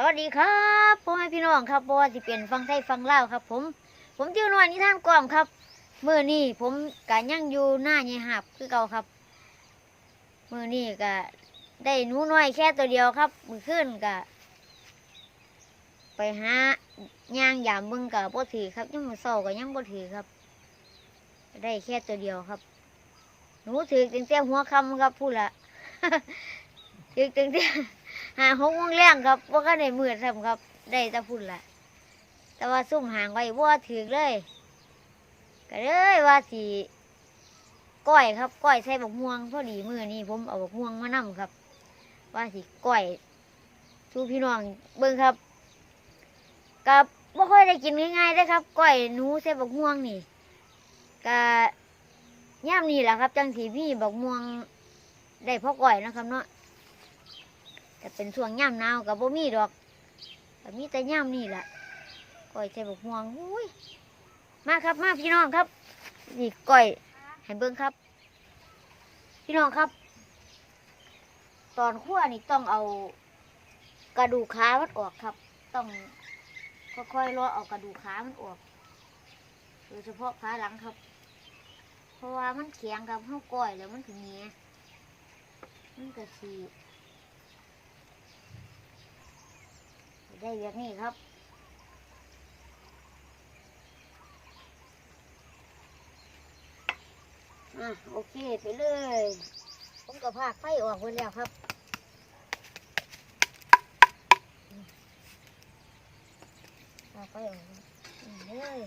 สวัสดีครับพ่อแม่พี่น้องครับบ่ว่าสิเป็นฟังไทยฟังเล่าครับ ผม ผมชื่อนวลนิทานกล่อมครับเมื่อนี้ผมกะยังอยู่หน้าใหญ่หับคือเก่าครับเมื่อนี้กะได้หนูน้อยแค่ตัวเดียวครับ มือขึ้นกะไปหาย่างยามเบิ่งกะบ่ถือครับยังมือเศร้าก็ยังบ่ถือครับ ได้แค่ตัวเดียวครับ หนูถือตั้งแต่หัวคำครับพูดละถือตั้งแต่ หาหกโมงแรงครับว่าก็ได้มือทำครับ ได้ตะพุ่นละแต่ว่าซุ่มห่างไว้ว่าถือเลย ก็เลยว่าสีก้อยครับก้อยใส่บกม่วงพอดีมือนี้ผมเอาบกม่วงมานํครับ ว่าสีก้อยสู้พี่น้องเบิ่งครับ กับบ่ค่อยได้กินง่ายๆได้ครับก้อยหนูใส่บกม่วงนี่ก็ย่ามนี่แหละครับ จังสีพี่บกม่วงได้เพราะก้อยนะครับเนาะ แต่เป็นช่วงย่ำหนาวกับบ่มีดอกแต่มีแต่ย่ำนี่แหละก้อยใส่บกม่วงอุ้ยมาครับมาพี่น้องครับ นี่ก้อยให้เบิ้งครับ พี่น้องครับ ตอนคั่วนี่ต้องเอากระดูกขามันออกครับ ต้องค่อยๆลาะเอากระดูกขามันออกโดยเฉพาะขาหลังครับ เพราะว่ามันแข็งครับเข้าก้อยแล้วมันถึงเงี้ยมันกระสี ได้แบบนี้ครับอะโอเคไปเลย ผมก็พากไฟออกหมดแล้วครับพากไฟออกไปเลย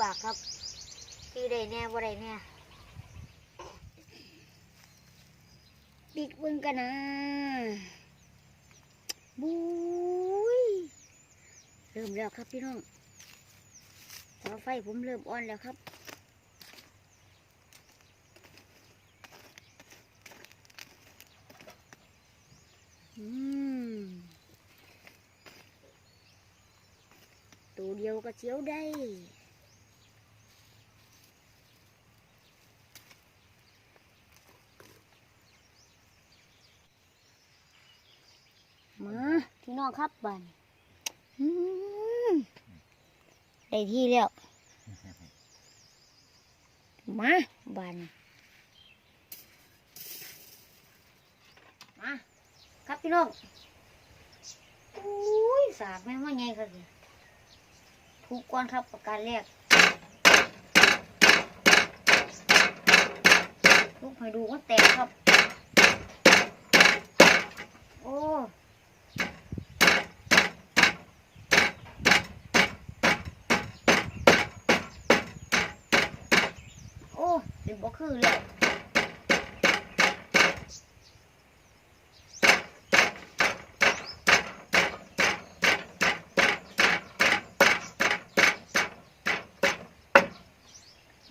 ปากครับที่ได้แน่บ่ได้แน่ปิกเบิ่งกันนะบุ้ยเริ่มแล้วครับพี่น้องเสาไฟผมเริ่มอ่อนแล้วครับอืมตัวเดียวก็เจียวได้ มาพี่น้อง ครับบันได้ที่แล้ว มาบันมาครับพี่น้องอุ้ยสากแม่ว่าไงครับผูกก่อนครับประการแรกลูกให้ดูว่าแตกครับ โอ้ โอ้เป็น บ่คือเลย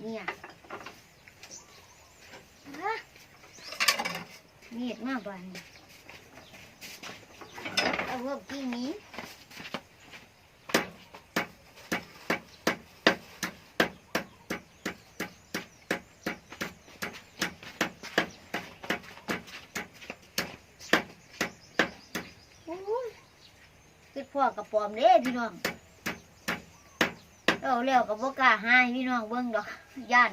เนี่ยฮะเนียดมากบ้านนี้เอาเวิร์กที่นี้ โอ้ย คิดพ่อกับปอมเด้พี่น้องเอาแล้วกับบ่กล้าหายพี่น้องเบิ่งดอกย่าน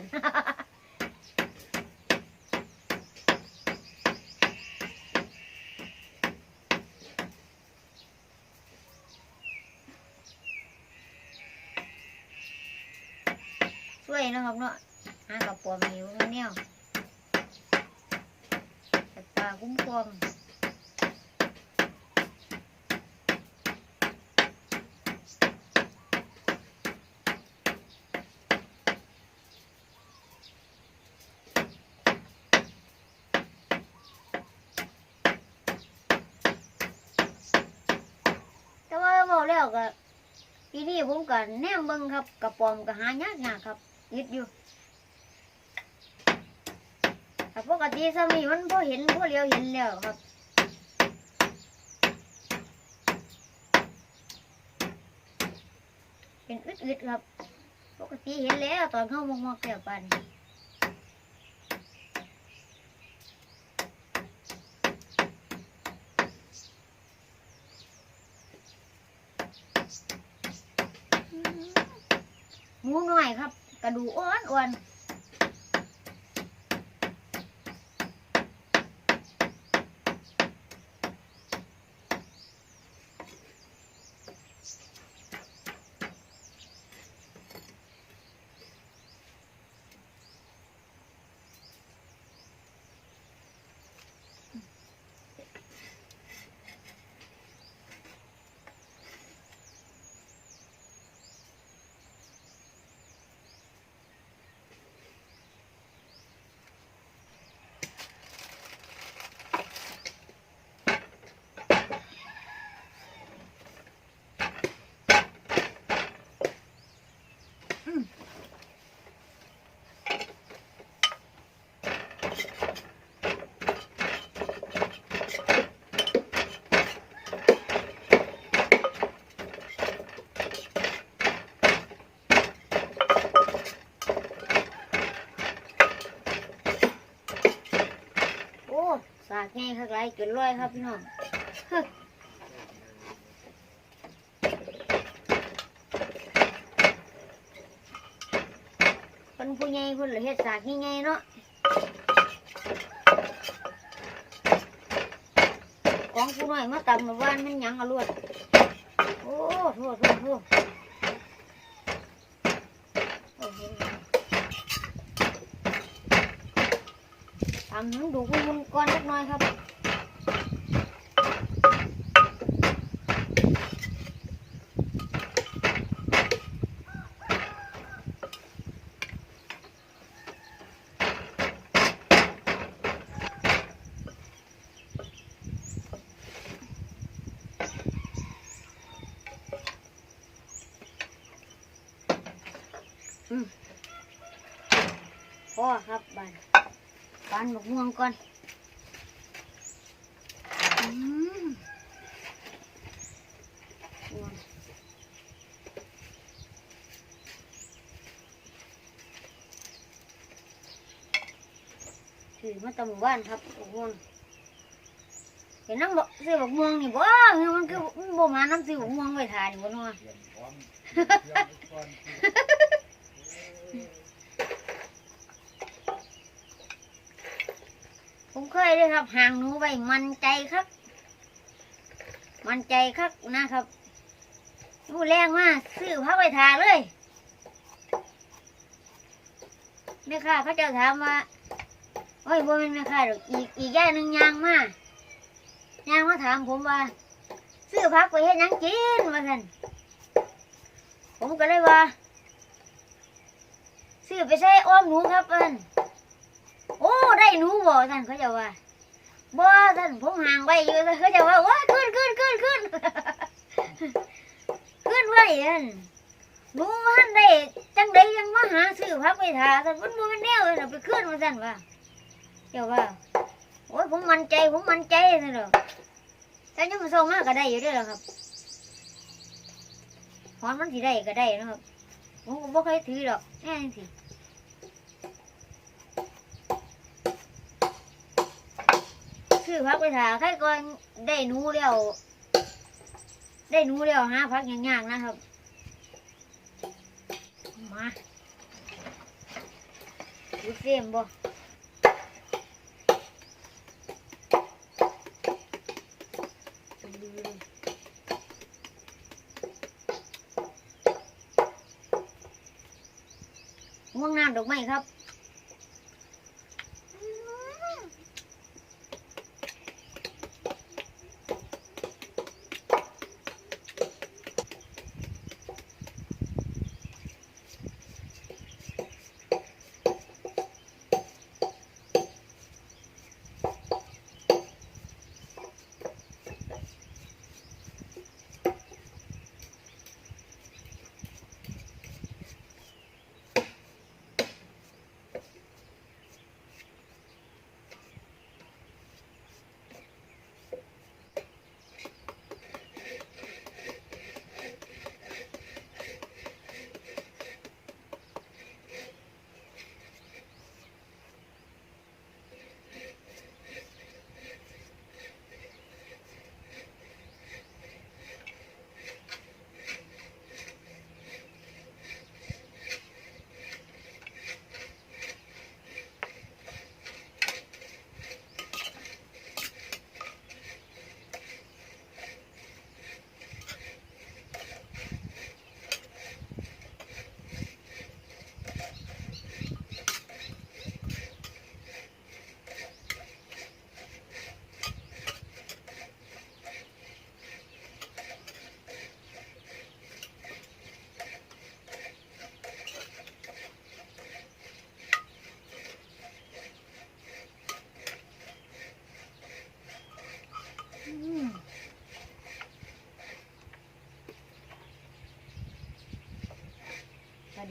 ช่วยนะครับเนาะหากับปอมหิวแนวแต่ตาคุ้มครอง แต่ว่าบอก แล้วก็ทีนี้ผมก็แนมเบิ่งครับกระปอมก็หายากยากครับยิดอยู่แต่ปกติสามีมันพอเห็นพอเลี้ยวเห็นแล้วครับเป็นอึดๆครับ ปกติเห็นแล้วตอนเข้ามองๆแล้วปันหมูน้อยครับ กระดูกอ้วนอ้วน เกินร้อยครับพี่น้องฮึเป็นผู้ใหญ่คนละเฮ็ดสากใหญ่ๆเนาะของผู้น้อยมาตำหมู่านมันหยังอะลวดโอ้โทษโทษโทษโอ้โหตำให้มันดูมุนๆก่อนสักหน่อยครับ โอืมพอครับบานบานบักม่วงก่อนอืมม่วงถือ มาตำบ้านครับบักม่วงเห็นน้ำบอกซื้อบักม่วงนี่บ่เฮ้ยมันคือมันบ่มาน้ำซื้อบักม่วงไว้ทานนี่บ่เนาะเตรียมพร้ยมไว้ก่อนสิผมเคยเลยครับห่างหนูไว้มันใจครับ มันใจครับนะครับนูแรงมากซื้อพักไว้ทาเลยแม่ค้าเขาจะถามว่า โอ้ยบ่เป็นแม่ค้าดอกอีกอีกอย่หนึ่งยางมายางมาถามผมว่า ซื้อพักไปเฮ็ดยังกินว่าท่นผมก็เลยว่า ซื้อไปใส่อ้อมหนูครับเพิ่นโอ้ได้หนูบ่ท่านเขาจะว่าบ่ท่านผมห่างไว้อยู่เขาจะว่าโอ้ยขึ้นขึ้นขึ้นขึ้นขึ้นไว้ท่านหนูท่านได้จังได้ยังมาหาซื้อพักไปทาท่านมันบ่ม่นแนวเลยน่ะไปขึ้นมาท่านว่า เจ้าว่าโอ้ยผมมั่นใจผมมั่นใจท่านดอกแต่ยังมาส่งมาก็ได้อยู่เด้วยล่ะครับหอนมันสิได้ก็ได้นะครับผมก็บ่เคยถือดอกแน่จังสิ ซื้อพักไปถาใครก่อนได้หนูแล้วได้หนูแล้วหาพักยากๆนะครับ มาดูเสียมบ่ ง่วงน้ำดอกไม้ครับ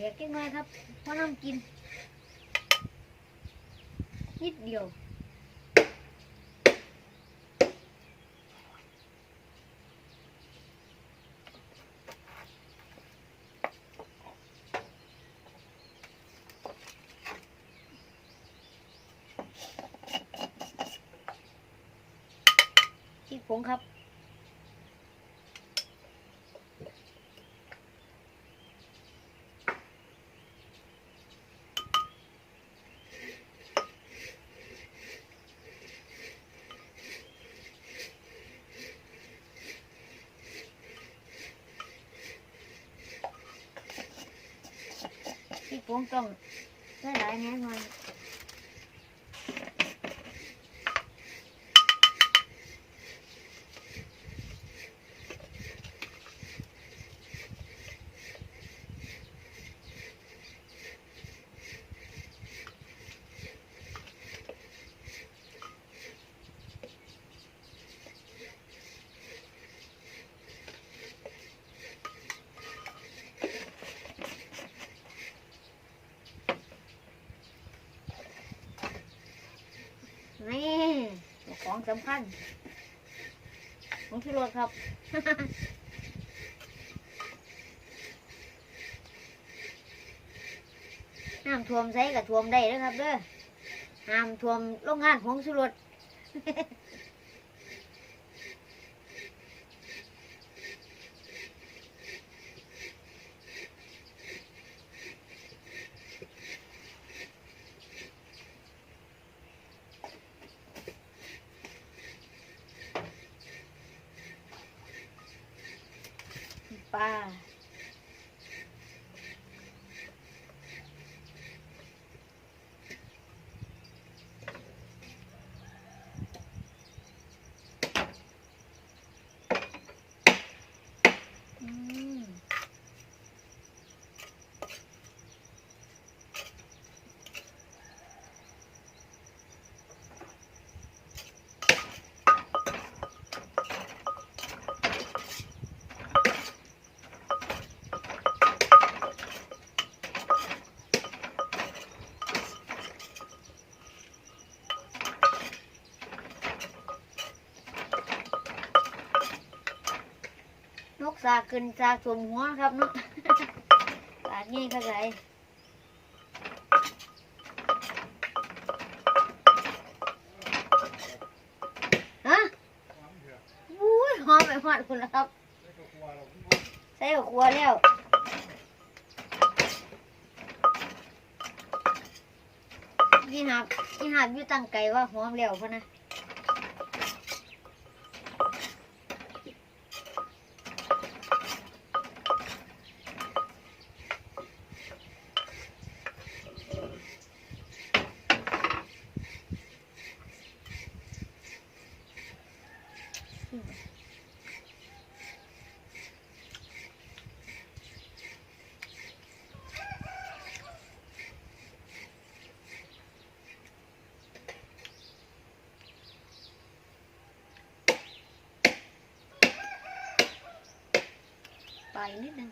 แต่เดี๋ยวกินไว้ครับเพราะน้ำกิน นิดเดียว ที่ผงครับ ที่ผงต้องได้หลายแน่นอน สำคัญของที่รถครับ น้ำท่วมใส่กับท่วมได้นะครับเด้อห้ามท่วมโรงงานของสุรส ปลาอืม นกสากขึ้นสากสวมหัวครับเนาะสากง่ายครับไรฮะบู้ยหอมไปหอดคุณครับ ใส่กับครัวแล้วนี่หับนี่หับอยู่ตั้งไก่ว่าหอมแล้วพะนะ นิดนึง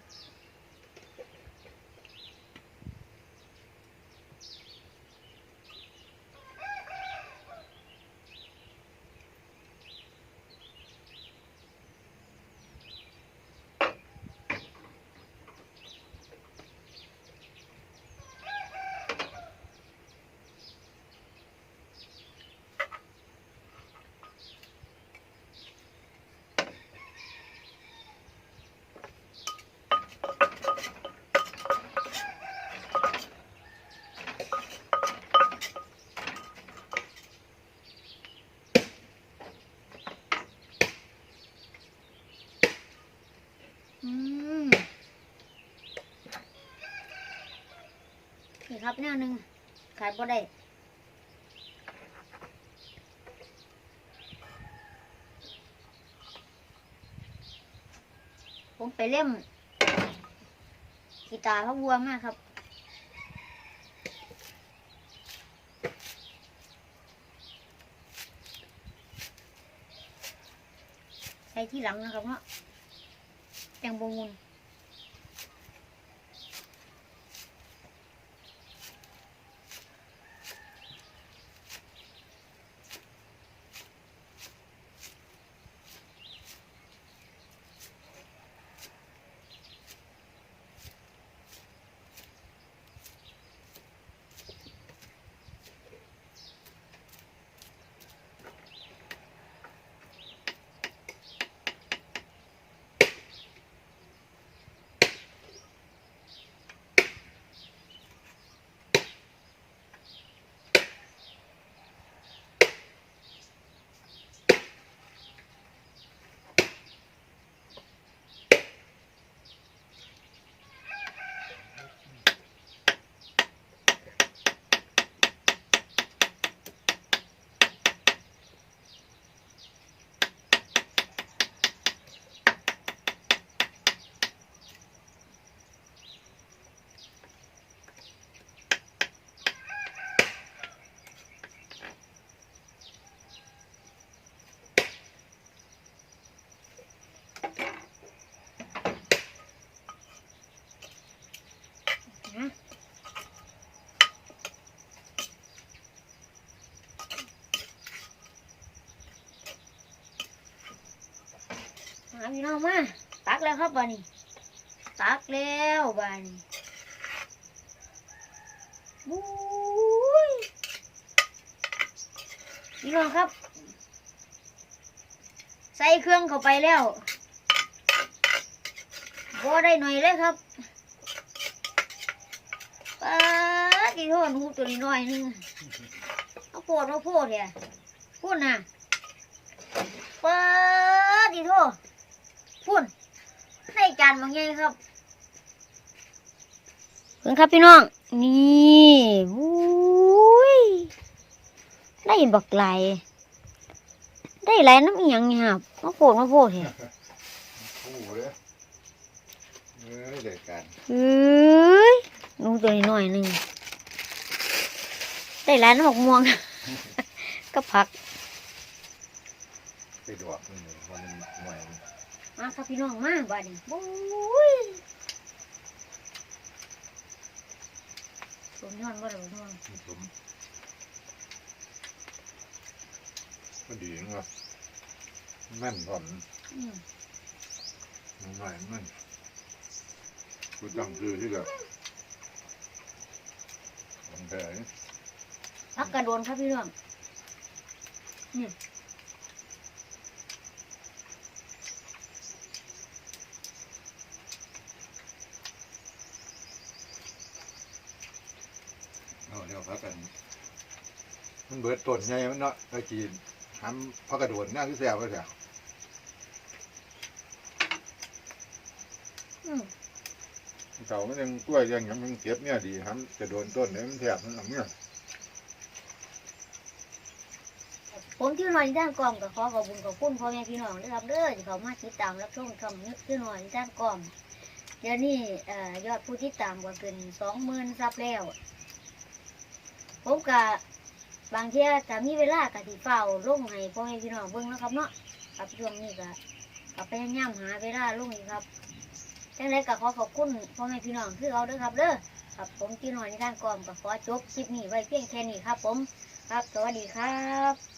อืม นี่ครับแนวหนึ่งขายบ่ได้ผมไปเล่มกีตาร์พระวัวมากครับใส่ที่หลังนะครับเนาะแตงโมมุน พี่น้องมาตักแล้วครับบ้านี้ตักแล้วบ้านี้บุ้ยพี่น้องครับ ใส่เครื่องเข้าไปแล้วบ่ได้หน่อยเลยครับป้าดที่โทษหนูตัวนี้น้อยหนึงเอาโพดเอาโพดเนี่ยพูดนะป้าดที่โทษ พูดในจานบางไงครับเพิ่งครับพี่น้อง นี่วุ้ยได้บักไหลายได้หลายน้ำอีหยังนี่ครับมาโพดมาโพดเถอะโอ้โหเลยเอ้ยเด็กกันเอ้ยหนูตัวนี้หน่อยหนึ่งได้หลายน้ำหมกม่วง ก็ผัก ไปดอกนี่วันนี้หน่อย มาครับพี่น้องมาบ้านนี้บุ้ยสมยอดว่าเราม่วงผมก็ดีเนาะแม่นผ่อนอืมหน่อยแม่นกูจำคือที่แบบมันแต่ผักกระโดนครับพี่น้องเอาเดี๋ยว พักกัน มันเบิดต้นใหญ่มันเนาะตะกี้ทำพักกระโดดน่าคือแซ่บเลยแซ่อืมเก่ามันยังกล้วยยังยังมันเก็บเนี่ยดีทำจะโดนต้นเนี่ยมันแทบมันเอาเนี่ยผมที่หน่อยด้านกล่อมก็ขอขอบคุณขอบคุณพ่อแม่พี่น้องนะครับเด้อที่เขามาติดตามรับชมคำนึกที่หน่อยด้านกล่อมเดี๋ยวนี้เอ่อยอดผู้ที่ตามก็เกินสองหมื่นซับแล้ว ผมกะบางเที่ยจะมีเวลากะที่เฝ้าลงให้พ่อแม่พี่น้องเบิ่งนะครับเนาะกับช่วงนี้กะก็พยายามหาเวลาลงอีกครับจังไรกะขอขอบคุณพ่อแม่พี่น้องคือเอาเด้อครับเด้อครับผมที่น้อยในด้านกล่อมกะขอจบคลิปนี้ไว้เพียงแค่นี้ครับ ผม ครับสวัสดีครับ